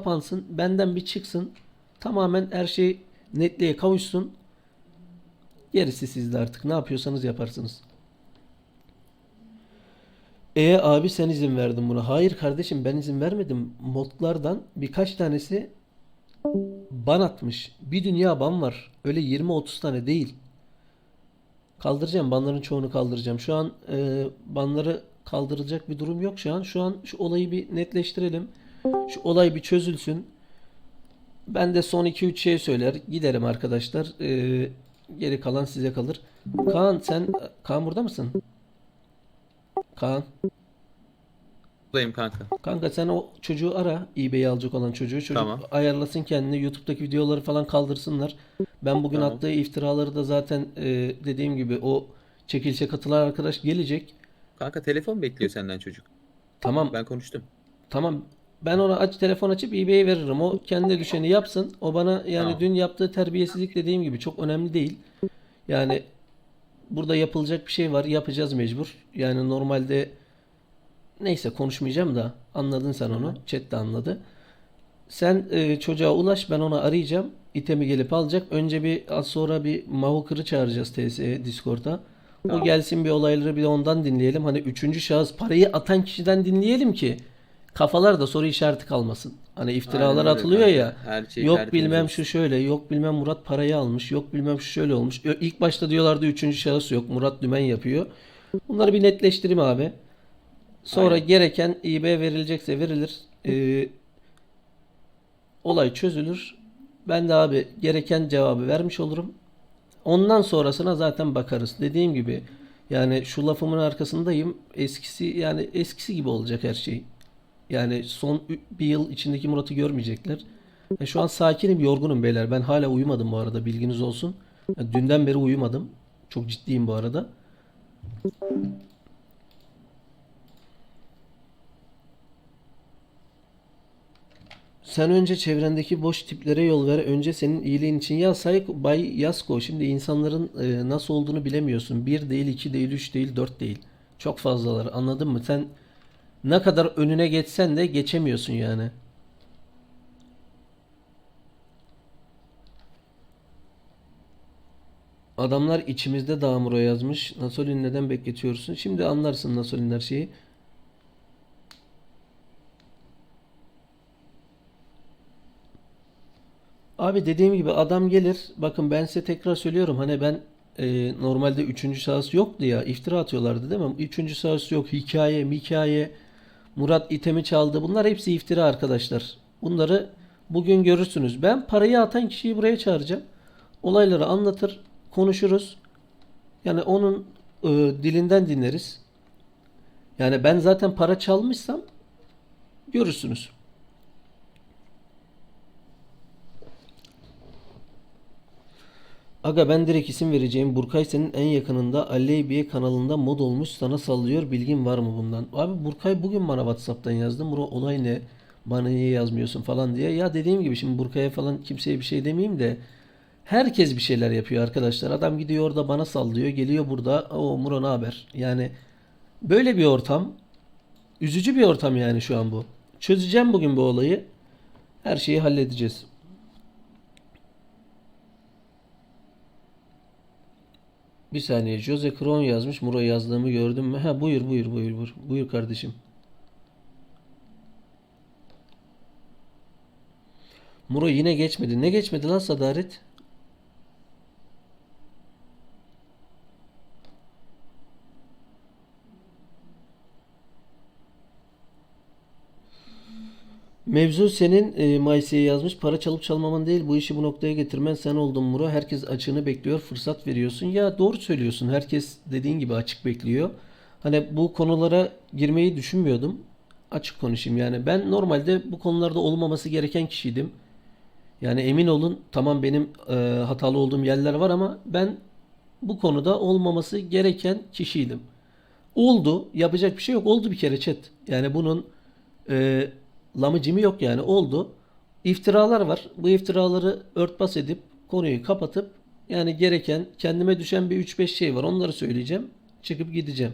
kapansın. Benden bir çıksın. Tamamen her şey netliğe kavuşsun. Gerisi sizde artık. Ne yapıyorsanız yaparsınız. E abi sen izin verdin buna. Hayır kardeşim ben izin vermedim. Modlardan birkaç tanesi ban atmış. Bir dünya ban var. Öyle 20-30 tane değil. Kaldıracağım. Banların çoğunu kaldıracağım. Şu an e, banları kaldırılacak bir durum yok şu an. Şu an şu olayı bir netleştirelim. Şu olay bir çözülsün. Ben de son 2-3 şey söyler. Giderim arkadaşlar. E, geri kalan size kalır. Kaan sen Kaan burada mısın? Kaan. Buradayım kanka. Kanka sen o çocuğu ara. eBay'i alacak olan çocuğu. Çocuk Tamam. ayarlasın kendini. YouTube'daki videoları falan kaldırsınlar. Ben bugün Tamam. attığı iftiraları da zaten e, dediğim gibi o çekilişe katılan arkadaş gelecek. Kanka telefon bekliyor senden çocuk. Tamam Ben konuştum. tamam. Ben ona aç telefon açıp eBay'e veririm. O kendi düşeni yapsın. O bana yani Tamam. dün yaptığı terbiyesizlik dediğim gibi çok önemli değil. Yani burada yapılacak bir şey var. Yapacağız mecbur. Yani normalde neyse konuşmayacağım da anladın sen onu. Chat de anladı. Sen e, çocuğa ulaş ben onu arayacağım. İtemi gelip alacak. Önce bir az sonra bir Mahukır'ı çağıracağız TS'ye Discord'a. O gelsin bir olayları bir de ondan dinleyelim. Hani üçüncü şahıs parayı atan kişiden dinleyelim ki kafalar da soru işareti kalmasın. Hani iftiralar Aynen öyle atılıyor kanka. ya. Her şey Yok tertemiz bilmem olsun. şu şöyle, yok bilmem Murat parayı almış, yok bilmem şu şöyle olmuş. Ö- İlk başta diyorlardı üçüncü şahıs yok, Murat dümen yapıyor. Bunları bir netleştireyim abi. Sonra Aynen. gereken İB verilecekse verilir. Ee, olay çözülür. Ben de abi gereken cevabı vermiş olurum. Ondan sonrasına zaten bakarız. Dediğim gibi yani şu lafımın arkasındayım. Eskisi yani eskisi gibi olacak her şey. Yani son bir yıl içindeki Murat'ı görmeyecekler. E, şu an sakinim, yorgunum beyler. Ben hala uyumadım bu arada bilginiz olsun. Ya, dünden beri uyumadım. Çok ciddiyim bu arada. Sen önce çevrendeki boş tiplere yol ver. Önce senin iyiliğin için. Ya Say Bay Yasko şimdi insanların e, nasıl olduğunu bilemiyorsun. Bir değil, iki değil, üç değil, dört değil. Çok fazlalar. Anladın mı? Sen ne kadar önüne geçsen de geçemiyorsun yani. Adamlar içimizde Damuro yazmış. Nasolin neden bekletiyorsun? Şimdi anlarsın Nasolin her şeyi. Abi dediğim gibi adam gelir. Bakın ben size tekrar söylüyorum. Hani ben e, normalde üçüncü şahıs yoktu ya. iftira atıyorlardı değil mi? Üçüncü şahıs yok. Hikaye, hikaye. Murat itemi çaldı. Bunlar hepsi iftira arkadaşlar. Bunları bugün görürsünüz. Ben parayı atan kişiyi buraya çağıracağım. Olayları anlatır, konuşuruz. Yani onun e, dilinden dinleriz. Yani ben zaten para çalmışsam görürsünüz. Aga ben direkt isim vereceğim. Burkay senin en yakınında Aleybiye kanalında mod olmuş sana sallıyor. Bilgin var mı bundan? Abi Burkay bugün bana Whatsapp'tan yazdı. Muro olay ne? Bana niye yazmıyorsun falan diye. Ya dediğim gibi şimdi Burkay'a falan kimseye bir şey demeyeyim de herkes bir şeyler yapıyor arkadaşlar. Adam gidiyor orada bana sallıyor. Geliyor burada. O Muro ne haber? Yani böyle bir ortam. Üzücü bir ortam yani şu an bu. Çözeceğim bugün bu olayı. Her şeyi halledeceğiz. Bir saniye. Jose Kron yazmış. Muro yazdığımı gördün mü? Ha buyur buyur buyur buyur. Buyur kardeşim. Muro yine geçmedi. Ne geçmedi lan Sadaret? Mevzu senin e, Maysi'ye yazmış. Para çalıp çalmaman değil bu işi bu noktaya getirmen sen oldun Muro. Herkes açığını bekliyor. Fırsat veriyorsun. Ya doğru söylüyorsun. Herkes dediğin gibi açık bekliyor. Hani bu konulara girmeyi düşünmüyordum. Açık konuşayım yani. Ben normalde bu konularda olmaması gereken kişiydim. Yani emin olun tamam benim e, hatalı olduğum yerler var ama ben bu konuda olmaması gereken kişiydim. Oldu. Yapacak bir şey yok. Oldu bir kere chat. Yani bunun e, lamıcımı yok yani. Oldu. İftiralar var. Bu iftiraları örtbas edip konuyu kapatıp yani gereken kendime düşen bir 3-5 şey var. Onları söyleyeceğim. Çıkıp gideceğim.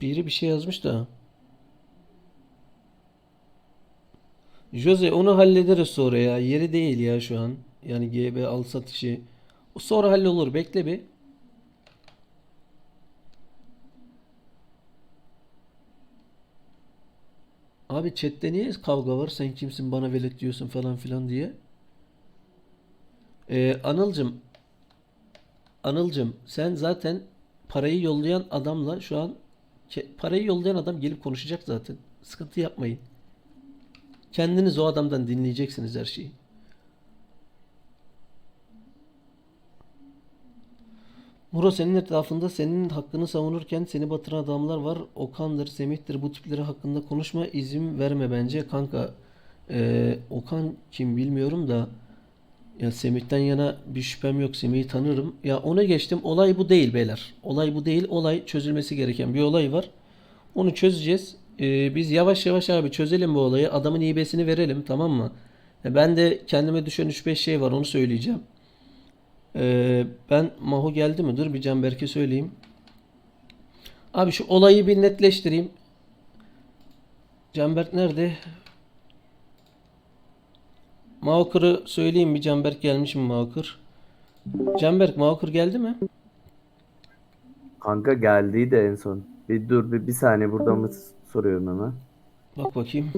Biri bir şey yazmış da. Jose onu hallederiz sonra ya. Yeri değil ya şu an. Yani GB al sat işi. O sonra hallolur. Bekle bir. Abi chatte niye kavga var? Sen kimsin bana velet diyorsun falan filan diye. Ee, Anılcım Anılcım sen zaten parayı yollayan adamla şu an parayı yollayan adam gelip konuşacak zaten. Sıkıntı yapmayın. Kendiniz o adamdan dinleyeceksiniz her şeyi. Muro senin etrafında senin hakkını savunurken seni batıran adamlar var. Okan'dır, Semih'tir bu tipleri hakkında konuşma izin verme bence kanka. Ee, Okan kim bilmiyorum da ya Semih'ten yana bir şüphem yok. Semih'i tanırım. Ya ona geçtim. Olay bu değil beyler. Olay bu değil. Olay çözülmesi gereken bir olay var. Onu çözeceğiz. Ee, biz yavaş yavaş abi çözelim bu olayı. Adamın ibesini verelim tamam mı? Ya ben de kendime düşen 3-5 şey var onu söyleyeceğim. Ee, ben Maho geldi mi? Dur bir Canberk'e söyleyeyim. Abi şu olayı bir netleştireyim. Canberk nerede? Mavkır'ı söyleyeyim bir Canberk gelmiş mi Mavkır? Canberk Mavkır geldi mi? Kanka geldiydi en son. Bir dur bir, bir saniye burada mı soruyorum hemen. Bak bakayım.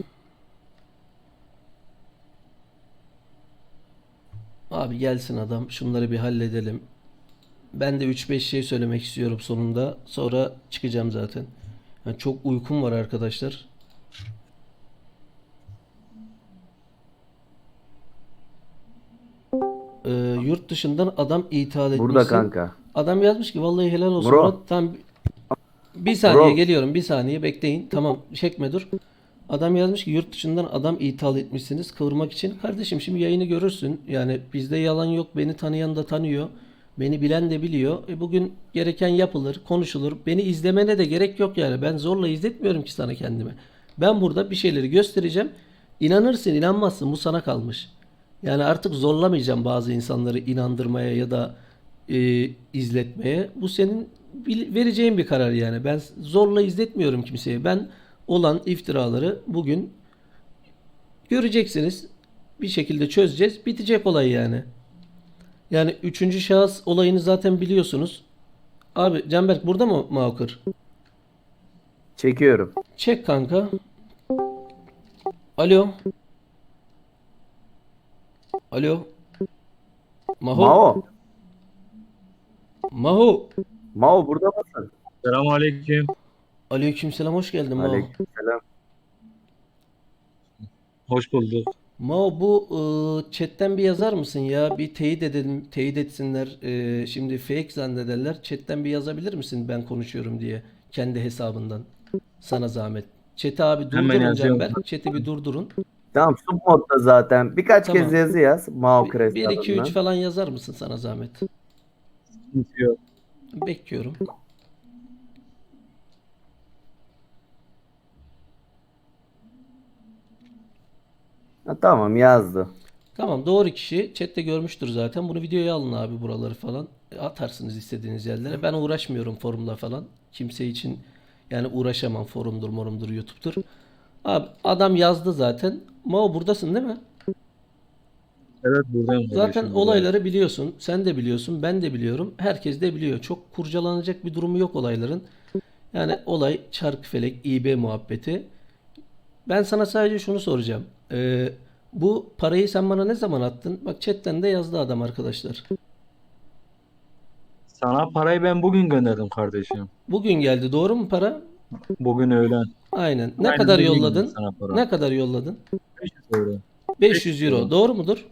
Abi gelsin adam. Şunları bir halledelim. Ben de 3-5 şey söylemek istiyorum sonunda. Sonra çıkacağım zaten. Yani çok uykum var arkadaşlar. Ee, yurt dışından adam ithal Burada etmişsin. kanka. Adam yazmış ki vallahi helal olsun. Bro. Murat." Tam bir saniye Bro. geliyorum. Bir saniye bekleyin. Tamam çekme dur. Adam yazmış ki yurt dışından adam ithal etmişsiniz kıvırmak için. Kardeşim şimdi yayını görürsün. Yani bizde yalan yok. Beni tanıyan da tanıyor. Beni bilen de biliyor. E bugün gereken yapılır, konuşulur. Beni izlemene de gerek yok yani. Ben zorla izletmiyorum ki sana kendimi. Ben burada bir şeyleri göstereceğim. İnanırsın, inanmazsın. Bu sana kalmış. Yani artık zorlamayacağım bazı insanları inandırmaya ya da e, izletmeye. Bu senin vereceğin bir karar yani. Ben zorla izletmiyorum kimseye. Ben olan iftiraları bugün göreceksiniz. Bir şekilde çözeceğiz. Bitecek olay yani. Yani üçüncü şahıs olayını zaten biliyorsunuz. Abi Canberk burada mı Mavkır? Çekiyorum. Çek kanka. Alo. Alo. Maho. Mao. Maho. Mao burada mısın? Selamünaleyküm. Aleykümselam hoş geldin Maho. Aleykümselam. Hoş bulduk. Mao bu ıı, chatten bir yazar mısın ya? Bir teyit edelim, teyit etsinler. Ee, şimdi fake zannederler. Chatten bir yazabilir misin ben konuşuyorum diye kendi hesabından. Sana zahmet. Chat'i abi durdurun. Canberk. Chat'i bir durdurun. Tamam sub modda zaten. Birkaç Tamam. kez yazı yaz. Mao 1 2 3 Crest falan yazar mısın sana zahmet? Bekliyorum. Ha, tamam yazdı. Tamam doğru kişi chatte görmüştür zaten. Bunu videoya alın abi buraları falan. E, Atarsınız istediğiniz yerlere. Ben uğraşmıyorum forumla falan. Kimse için yani uğraşamam forumdur morumdur YouTube'dur. Abi adam yazdı zaten. Mao buradasın değil mi? Evet buradayım. Zaten kardeşim, olayları biliyorsun. Sen de biliyorsun. Ben de biliyorum. Herkes de biliyor. Çok kurcalanacak bir durumu yok olayların. Yani olay çarkıfelek, İB muhabbeti. Ben sana sadece şunu soracağım. Ee, bu parayı sen bana ne zaman attın? Bak chatten de yazdı adam arkadaşlar. Sana parayı ben bugün gönderdim kardeşim. Bugün geldi doğru mu para? Bugün öğlen. Aynen. Ne Aynen kadar bugün yolladın? Sana para. Ne kadar yolladın? 500 euro. 500 euro. Doğru mudur?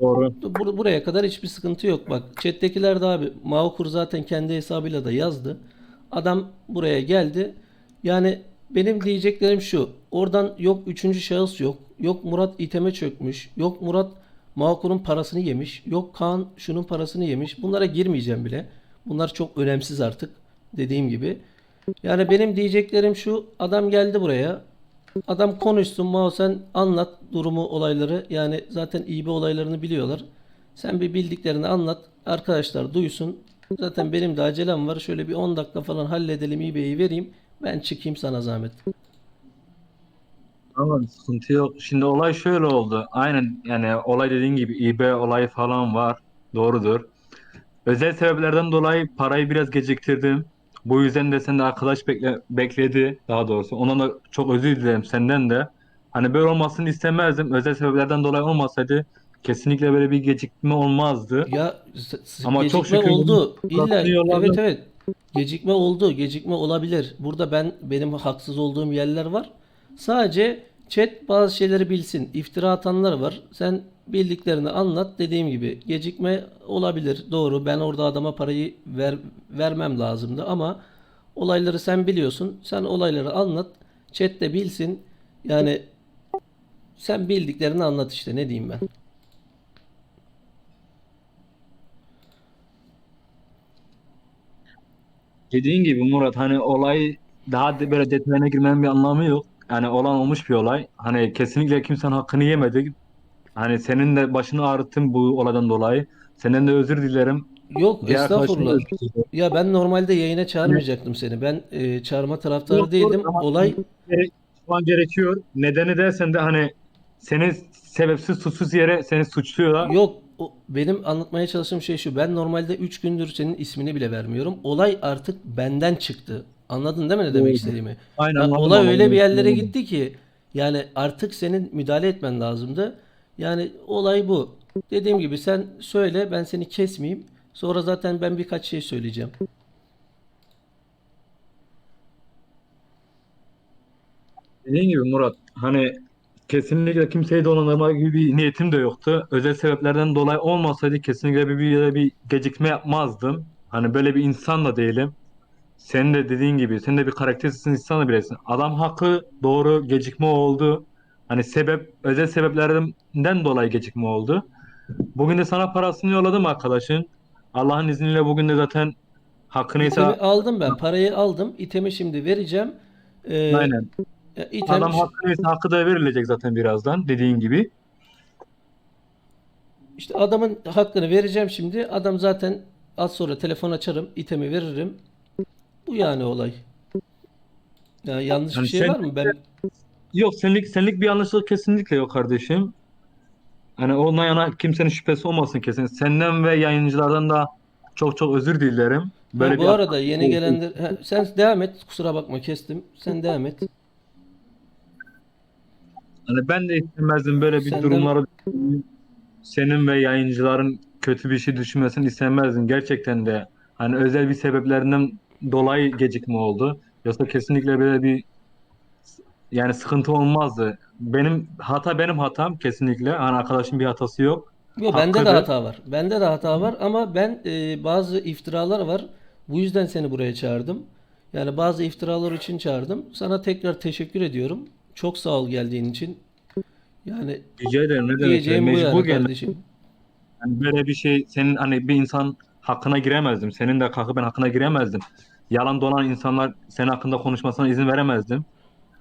Doğru. Bur- buraya kadar hiçbir sıkıntı yok. Bak chat'tekiler de abi Maukur zaten kendi hesabıyla da yazdı. Adam buraya geldi. Yani benim diyeceklerim şu. Oradan yok üçüncü şahıs yok. Yok Murat iteme çökmüş. Yok Murat Maukur'un parasını yemiş. Yok Kaan şunun parasını yemiş. Bunlara girmeyeceğim bile. Bunlar çok önemsiz artık. Dediğim gibi. Yani benim diyeceklerim şu. Adam geldi buraya. Adam konuşsun Mao sen anlat durumu olayları yani zaten İB olaylarını biliyorlar. Sen bir bildiklerini anlat arkadaşlar duysun. Zaten benim de acelem var şöyle bir 10 dakika falan halledelim İB'yi vereyim ben çıkayım sana zahmet. Tamam sıkıntı yok. Şimdi olay şöyle oldu. Aynen yani olay dediğin gibi eBay olayı falan var. Doğrudur. Özel sebeplerden dolayı parayı biraz geciktirdim. Bu yüzden de sen de arkadaş bekle, bekledi daha doğrusu. Ondan da çok özür dilerim senden de. Hani böyle olmasını istemezdim. Özel sebeplerden dolayı olmasaydı kesinlikle böyle bir gecikme olmazdı. Ya Ama çok gecikme şükür oldu. İlla evet evet. Gecikme oldu. Gecikme olabilir. Burada ben benim haksız olduğum yerler var. Sadece chat bazı şeyleri bilsin. İftira atanlar var. Sen bildiklerini anlat. Dediğim gibi gecikme olabilir. Doğru. Ben orada adama parayı ver, vermem lazımdı ama olayları sen biliyorsun. Sen olayları anlat. Chat de bilsin. Yani sen bildiklerini anlat işte. Ne diyeyim ben? Dediğin gibi Murat hani olay daha de böyle detayına girmenin bir anlamı yok. Yani olan olmuş bir olay. Hani kesinlikle kimsenin hakkını yemedik. Hani senin de başını ağrıttım bu olaydan dolayı. Senden de özür dilerim. Yok Diğer arkadaşlarım da estağfurullah. özür dilerim. Ya ben normalde yayına çağırmayacaktım seni. Ben e, çağırma taraftarı Yok, değildim. yok, ama- Olay Gerek- Şu an gerekiyor. Nedeni dersen de hani seni sebepsiz suçsuz yere seni suçluyorlar. yok. O, benim anlatmaya çalıştığım şey şu. Ben normalde 3 gündür senin ismini bile vermiyorum. Olay artık benden çıktı. Anladın değil mi ne demek istediğimi? Aynen Ya anladım olay ama öyle bir yerlere doğru. gitti ki yani artık senin müdahale etmen lazımdı. Yani olay bu. Dediğim gibi sen söyle ben seni kesmeyeyim. Sonra zaten ben birkaç şey söyleyeceğim. Dediğin gibi Murat hani kesinlikle kimseyi dolandırma gibi bir niyetim de yoktu. Özel sebeplerden dolayı olmasaydı kesinlikle bir, bir, bir gecikme yapmazdım. Hani böyle bir insan da değilim. Senin de dediğin gibi sen de bir karaktersiz insan da bilesin. Adam hakkı doğru gecikme oldu. Hani sebep özel sebeplerden dolayı gecikme oldu. Bugün de sana parasını yolladım arkadaşın. Allah'ın izniyle bugün de zaten hakkı neyse İtemi aldım ben. Parayı aldım. İtemi şimdi vereceğim. Ee, aynen. Ya item Adam hakkı hakkı da verilecek zaten birazdan dediğin gibi. İşte adamın hakkını vereceğim şimdi. Adam zaten az sonra telefon açarım, itemi veririm. Bu yani olay. Ya yanlış bir Yani şey sen- var mı? Ben Yok senlik senlik bir yanlışlık kesinlikle yok kardeşim. Hani ondan yana kimsenin şüphesi olmasın kesin. Senden ve yayıncılardan da çok çok özür dilerim. Böyle Ha, bu bir arada yeni gelenler Ha, sen devam et. Kusura bakma kestim. Sen devam et. Hani ben de istemezdim böyle bir Senden- durumları senin ve yayıncıların kötü bir şey düşünmesini istemezdim. Gerçekten de hani özel bir sebeplerinden dolayı gecikme oldu. Yoksa kesinlikle böyle bir yani sıkıntı olmazdı. Benim hata benim hatam kesinlikle. Hani arkadaşın bir hatası yok. Yo, bende de Hakkıdır. hata var. Bende de hata var ama ben e, bazı iftiralar var. Bu yüzden seni buraya çağırdım. Yani bazı iftiralar için çağırdım. Sana tekrar teşekkür ediyorum. Çok sağ ol geldiğin için. Yani Rica ederim ne demek. diyeceğim bu yani Mecbur geldim. kardeşim. Yani böyle bir şey senin hani bir insan hakkına giremezdim. Senin de kalkıp ben hakkına giremezdim. Yalan dolan insanlar senin hakkında konuşmasına izin veremezdim.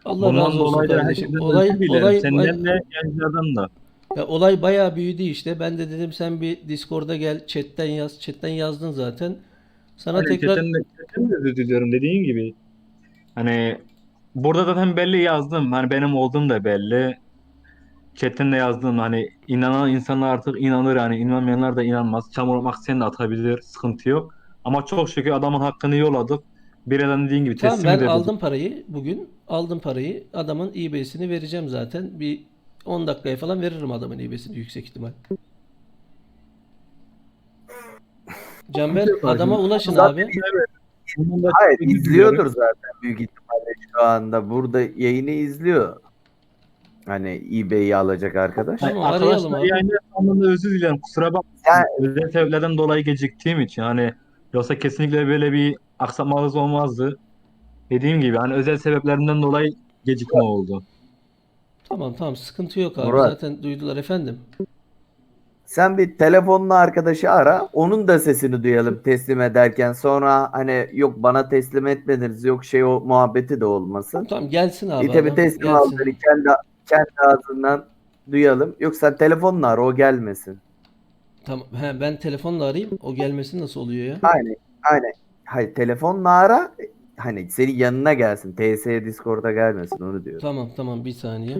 Allah razı olsun dolayı da kardeşim. herkesten Olay özür dilerim. olay Senden de yayıncılardan da. Ya olay bayağı büyüdü işte. Ben de dedim sen bir Discord'a gel, chatten yaz. Chatten yazdın zaten. Sana tekrar chatten de, chatten de özür diliyorum dediğin gibi. Hani burada zaten belli yazdım. Hani benim olduğum da belli. Chatten de yazdım. Hani inanan insanlar artık inanır. Hani inanmayanlar da inanmaz. Çamur atmak isteyen de atabilir. Sıkıntı yok. Ama çok şükür adamın hakkını yolladık. Bir adam dediğin gibi Tamam teslim ben edebildik. aldım parayı bugün. Aldım parayı. Adamın IB'sini vereceğim zaten. Bir 10 dakikaya falan veririm adamın IB'sini yüksek ihtimal. Canber adama ulaşın abi. Hayır izliyordur zaten büyük ihtimalle şu anda. Burada yayını izliyor. Hani eBay'i alacak arkadaş. Tamam, Arkadaşlar arayalım abi. yani anlamda özür dilerim. Kusura bakma. Ya- Özel sebeplerden dolayı geciktiğim için hani yoksa kesinlikle böyle bir aksatmamız olmazdı. Dediğim gibi hani özel sebeplerinden dolayı gecikme oldu. Tamam tamam sıkıntı yok abi. Murat. Zaten duydular efendim. Sen bir telefonla arkadaşı ara. Onun da sesini duyalım teslim ederken. Sonra hani yok bana teslim etmediniz. Yok şey o muhabbeti de olmasın. Tamam gelsin abi adam. teslim Gelsin. aldığını kendi, kendi ağzından duyalım. Yoksa telefonla ara o gelmesin. Tamam. He, ben telefonla arayayım. O gelmesi nasıl oluyor ya? Aynen. Aynen. Hayır telefonla ara. hani senin yanına gelsin. TS'ye Discord'a gelmesin onu diyorum. Tamam tamam bir saniye.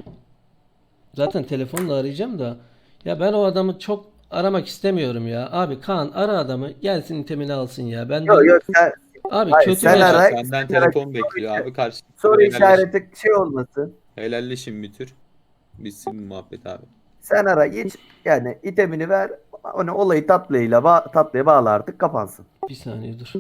Zaten telefonla arayacağım da. Ya ben o adamı çok aramak istemiyorum ya. Abi Kaan ara adamı gelsin itemini alsın ya. Ben de Yok yok sen abi Hayır, kötü sen ara. Senden sen telefon bekliyor abi karşı. soru Helalleşin. işareti şey olmasın. Helalleşin bir tür. Bitsin bu muhabbet abi. Sen ara hiç yani itemini ver. Hani olayı tatlıyla ba tatlıya bağla artık kapansın. Bir saniye dur.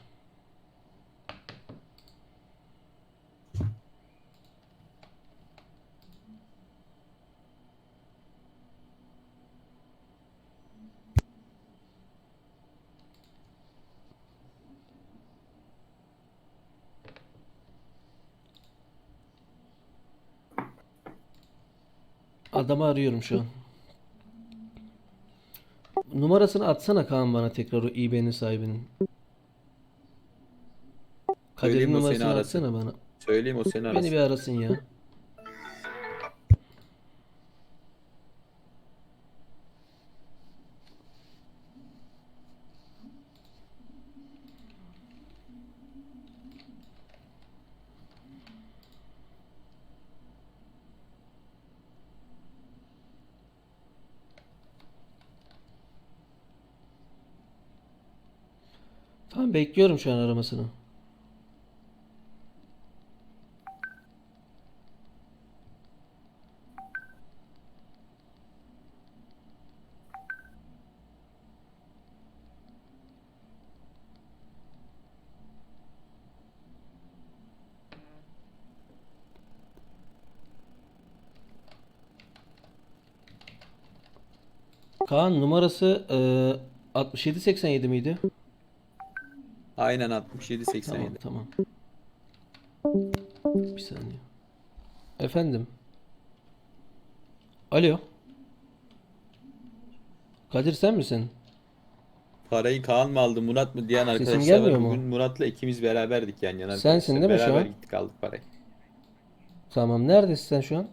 Adamı arıyorum şu an. Numarasını atsana Kaan bana tekrar o eBay'nin sahibinin. Kadir'in Söyleyeyim, o seni numarasını arasın. atsana bana. Söyleyeyim o seni Beni arasın. bir arasın ya. Tamam bekliyorum şu an aramasını. Kaan numarası e, 6787 miydi? Aynen 67 87. Tamam tamam. Bir saniye. Efendim. Alo. Kadir sen misin? Parayı Kaan mı aldı Murat mı diyen Sesim arkadaşlar gelmiyor var. mu? Bugün Murat'la ikimiz beraberdik yan yana. Sensin arkadaşlar. değil mi şu Beraber an? gittik aldık parayı. Tamam. Neredesin sen şu an?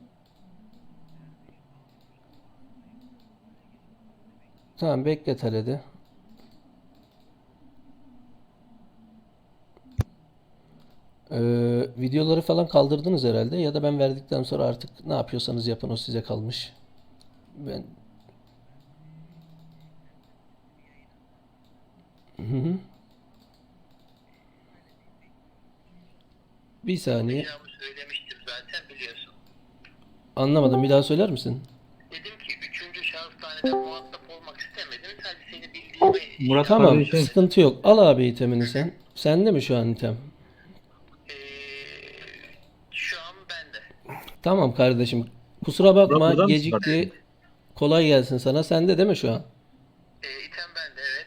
Tamam beklet halede. Ee, videoları falan kaldırdınız herhalde ya da ben verdikten sonra artık ne yapıyorsanız yapın o size kalmış. Ben Hı hı. Bir saniye. söylemiştim zaten biliyorsun. Anlamadım. Bir daha söyler misin? Dedim ki üçüncü neden muhatap olmak istemedim. Sadece seni bildiğimi Murat Tamam, kardeşim sıkıntı yok. Al abi itemini sen. Sende mi şu an item? Tamam kardeşim. Kusura bakma buradan gecikti. Kolay gelsin sana. Sende değil mi şu an? Eee item bende evet.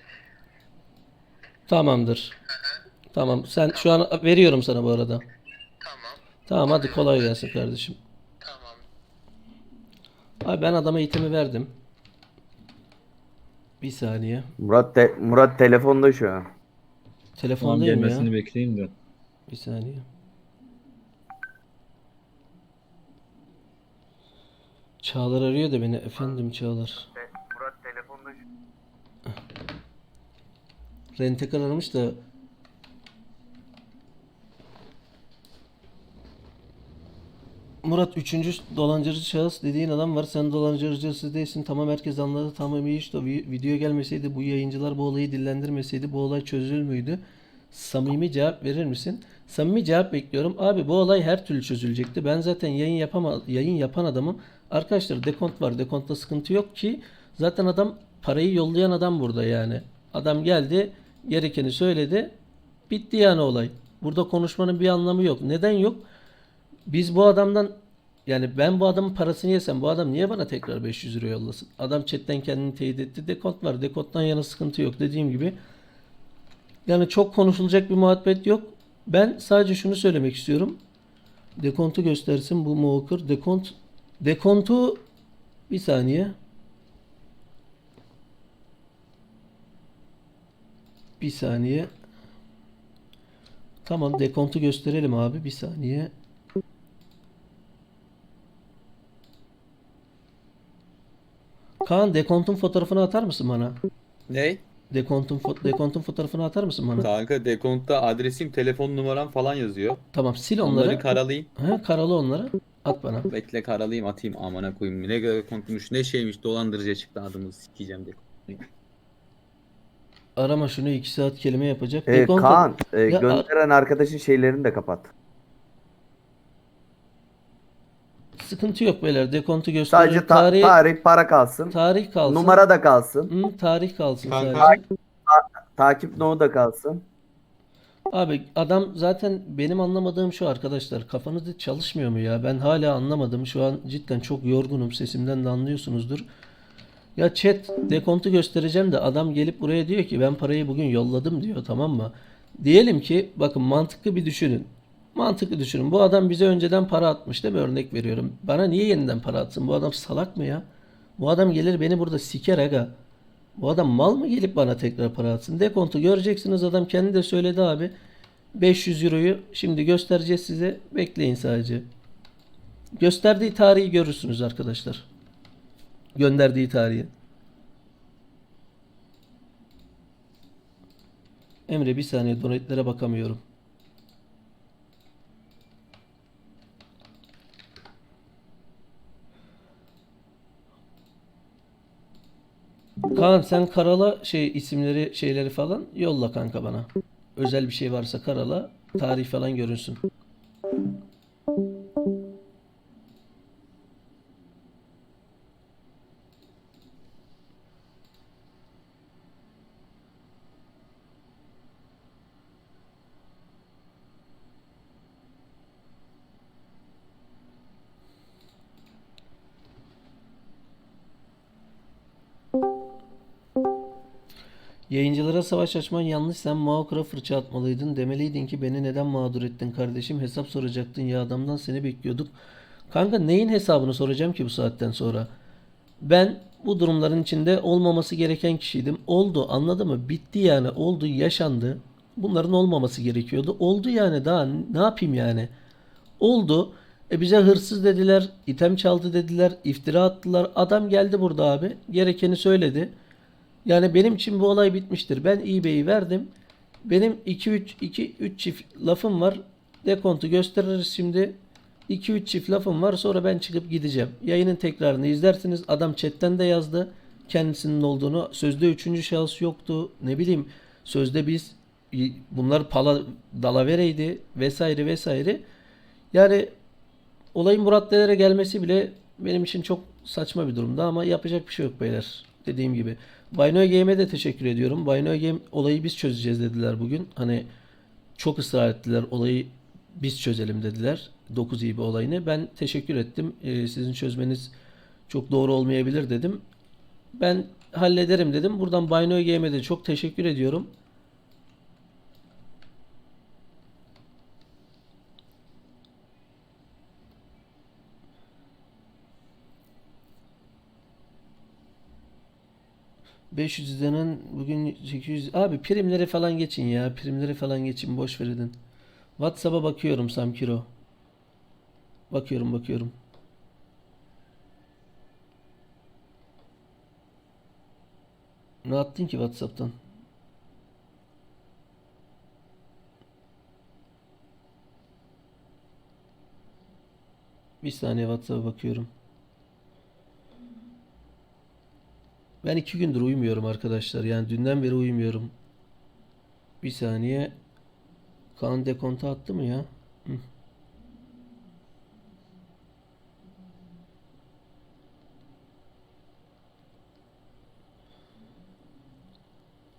Tamamdır. Tamam. Sen şu an veriyorum sana bu arada. Tamam. Tamam hadi kolay gelsin kardeşim. Tamam. Abi ben adama itemi verdim. Bir saniye. Murat te- Murat telefonda şu an. tamam Telefondayım ya. gelmesini bekleyeyim de. Bir saniye. Çağlar arıyor da beni. Efendim Çağlar. Murat telefonda Rentekar aramış da Murat üçüncü dolandırıcı şahıs dediğin adam var. Sen dolandırıcısı değilsin. Tamam herkes anladı. Tamam iyi işte. Vi- Video gelmeseydi bu yayıncılar bu olayı dillendirmeseydi bu olay çözülür müydü? Samimi cevap verir misin? Samimi cevap bekliyorum. Abi bu olay her türlü çözülecekti. Ben zaten yayın yapama yayın yapan adamım. Arkadaşlar dekont var. Dekontta sıkıntı yok ki. Zaten adam parayı yollayan adam burada yani. Adam geldi, gerekeni söyledi. Bitti yani olay. Burada konuşmanın bir anlamı yok. Neden yok? Biz bu adamdan yani ben bu adamın parasını yesem bu adam niye bana tekrar 500 lira yollasın? Adam chatten kendini teyit etti. Dekont var. Dekonttan yana sıkıntı yok. Dediğim gibi yani çok konuşulacak bir muhabbet yok. Ben sadece şunu söylemek istiyorum. Dekontu göstersin bu Moker. Dekont dekontu bir saniye. Bir saniye. Tamam dekontu gösterelim abi. Bir saniye. Kaan dekontun fotoğrafını atar mısın bana? Ne? Dekontun, fo- dekontun fotoğrafını atar mısın bana? Kanka dekontta adresim, telefon numaram falan yazıyor. Tamam sil Onları onları. karalayayım. Ha, karalı onları. At bana. Bekle karalayayım atayım amına koyayım. Ne dekontmuş ne şeymiş dolandırıcı çıktı adımızı sikeceğim dekont. Arama şunu 2 saat kelime yapacak. Ee, Dekontu- Kaan e, Ya, gönderen arkadaşın şeylerini de kapat. Sıkıntı yok beyler. Dekontu gösterir. Sadece ta- tarih, tarih para kalsın. tarih kalsın. Numara da kalsın. Hı, tarih kalsın Kanka. sadece. Takip no da kalsın. Abi adam zaten benim anlamadığım şu arkadaşlar. Kafanız hiç çalışmıyor mu ya? Ben hala anlamadım. Şu an cidden çok yorgunum. Sesimden de anlıyorsunuzdur. Ya chat dekontu göstereceğim de adam gelip buraya diyor ki ben parayı bugün yolladım diyor tamam mı? Diyelim ki bakın mantıklı bir düşünün. Mantıklı düşünün. Bu adam bize önceden para atmış değil mi? Örnek veriyorum. Bana niye yeniden para atsın? Bu adam salak mı ya? Bu adam gelir beni burada siker aga. Bu adam mal mı gelip bana tekrar para atsın? Dekontu göreceksiniz adam kendi de söyledi abi. 500 euroyu şimdi göstereceğiz size. Bekleyin sadece. Gösterdiği tarihi görürsünüz arkadaşlar. Gönderdiği tarihi. Emre bir saniye donate'lere bakamıyorum. Kaan sen karala şey isimleri şeyleri falan yolla kanka bana. Özel bir şey varsa karala tarih falan görünsün. Savaş açman yanlış. Sen Maokar'a fırça atmalıydın. Demeliydin ki beni neden mağdur ettin kardeşim? Hesap soracaktın ya adamdan seni bekliyorduk. Kanka neyin hesabını soracağım ki bu saatten sonra? Ben bu durumların içinde olmaması gereken kişiydim. Oldu anladın mı? Bitti yani. Oldu yaşandı. Bunların olmaması gerekiyordu. Oldu yani daha ne yapayım yani? Oldu. E bize hırsız dediler, item çaldı dediler, iftira attılar. Adam geldi burada abi. Gerekeni söyledi. Yani benim için bu olay bitmiştir. Ben eBay'i verdim. Benim 2 3 2 3 çift lafım var. Dekontu gösteririz şimdi. 2 3 çift lafım var. Sonra ben çıkıp gideceğim. Yayının tekrarını izlersiniz. Adam chatten de yazdı kendisinin olduğunu. Sözde üçüncü şahıs yoktu. Ne bileyim sözde biz bunlar pala dalavereydi vesaire vesaire. Yani olayın bu raddelere gelmesi bile benim için çok saçma bir durumda ama yapacak bir şey yok beyler. Dediğim gibi. Binoy Game'e de teşekkür ediyorum. Binoy Game olayı biz çözeceğiz dediler bugün. Hani çok ısrar ettiler olayı biz çözelim dediler. 9 iyi bir olayını. Ben teşekkür ettim. Ee, sizin çözmeniz çok doğru olmayabilir dedim. Ben hallederim dedim. Buradan Binoy Game'e de çok teşekkür ediyorum. ...500 izlenen bugün 800... Abi primleri falan geçin ya. Primleri falan geçin. Boş verin. WhatsApp'a bakıyorum Samkiro. Bakıyorum bakıyorum. Ne attın ki WhatsApp'tan? Bir saniye WhatsApp'a bakıyorum. Ben iki gündür uyumuyorum arkadaşlar. Yani dünden beri uyumuyorum. Bir saniye. Kaan dekonta attı mı ya? Hı.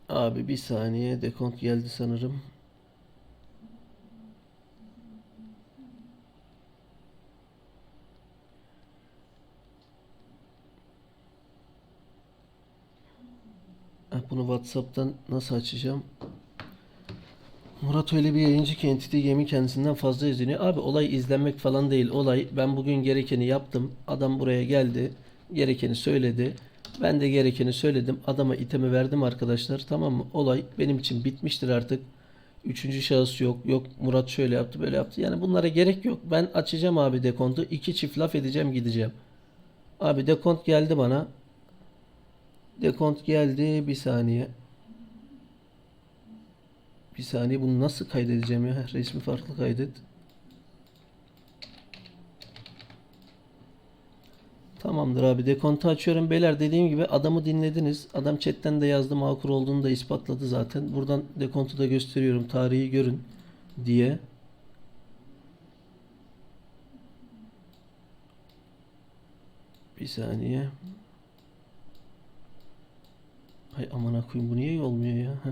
Abi bir saniye dekont geldi sanırım. Ha, Bunu WhatsApp'tan nasıl açacağım? Murat öyle bir yayıncı ki Entity Game'in kendisinden fazla izleniyor. Abi olay izlenmek falan değil. Olay ben bugün gerekeni yaptım. Adam buraya geldi. Gerekeni söyledi. Ben de gerekeni söyledim. Adama itemi verdim arkadaşlar. Tamam mı? Olay benim için bitmiştir artık. Üçüncü şahıs yok. Yok Murat şöyle yaptı böyle yaptı. Yani bunlara gerek yok. Ben açacağım abi dekontu. İki çift laf edeceğim gideceğim. Abi dekont geldi bana. Dekont geldi. Bir saniye. Bir saniye bunu nasıl kaydedeceğim ya? Resmi farklı kaydet. Tamamdır abi. Dekontu açıyorum. Beyler dediğim gibi adamı dinlediniz. Adam chatten de yazdı. Makur olduğunu da ispatladı zaten. Buradan dekontu da gösteriyorum. Tarihi görün diye. Bir saniye. Hay aman koyayım bu niye olmuyor ya? Heh.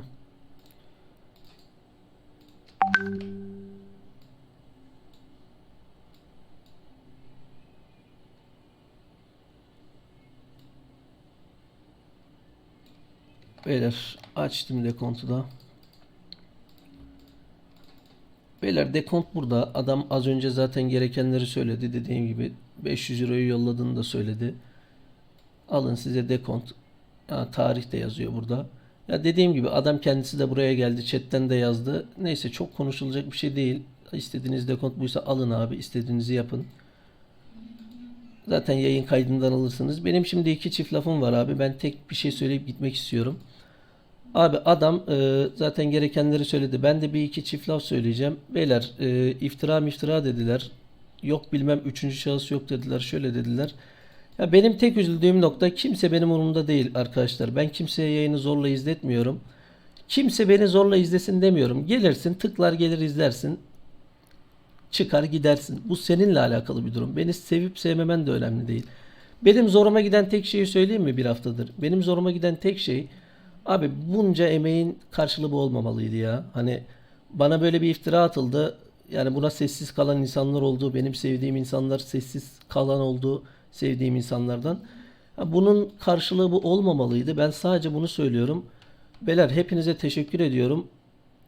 Beyler açtım dekontu da. Beyler dekont burada. Adam az önce zaten gerekenleri söyledi. Dediğim gibi 500 euroyu yolladığını da söyledi. Alın size dekont. Tarih de yazıyor burada. Ya dediğim gibi adam kendisi de buraya geldi. Chatten de yazdı. Neyse çok konuşulacak bir şey değil. İstediğiniz dekont buysa alın abi. istediğinizi yapın. Zaten yayın kaydından alırsınız. Benim şimdi iki çift lafım var abi. Ben tek bir şey söyleyip gitmek istiyorum. Abi adam e, zaten gerekenleri söyledi. Ben de bir iki çift laf söyleyeceğim. Beyler e, iftira iftira dediler. Yok bilmem üçüncü şahıs yok dediler. Şöyle dediler. Ya benim tek üzüldüğüm nokta kimse benim umurumda değil arkadaşlar. Ben kimseye yayını zorla izletmiyorum. Kimse beni zorla izlesin demiyorum. Gelirsin tıklar gelir izlersin. Çıkar gidersin. Bu seninle alakalı bir durum. Beni sevip sevmemen de önemli değil. Benim zoruma giden tek şeyi söyleyeyim mi bir haftadır? Benim zoruma giden tek şey abi bunca emeğin karşılığı olmamalıydı ya. Hani bana böyle bir iftira atıldı. Yani buna sessiz kalan insanlar oldu. Benim sevdiğim insanlar sessiz kalan oldu. Sevdiğim insanlardan. Bunun karşılığı bu olmamalıydı. Ben sadece bunu söylüyorum. Beyler hepinize teşekkür ediyorum.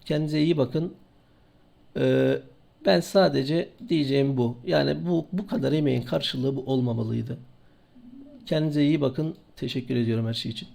Kendinize iyi bakın. Ee, ben sadece diyeceğim bu. Yani bu bu kadar emeğin karşılığı bu olmamalıydı. Kendinize iyi bakın. Teşekkür ediyorum her şey için.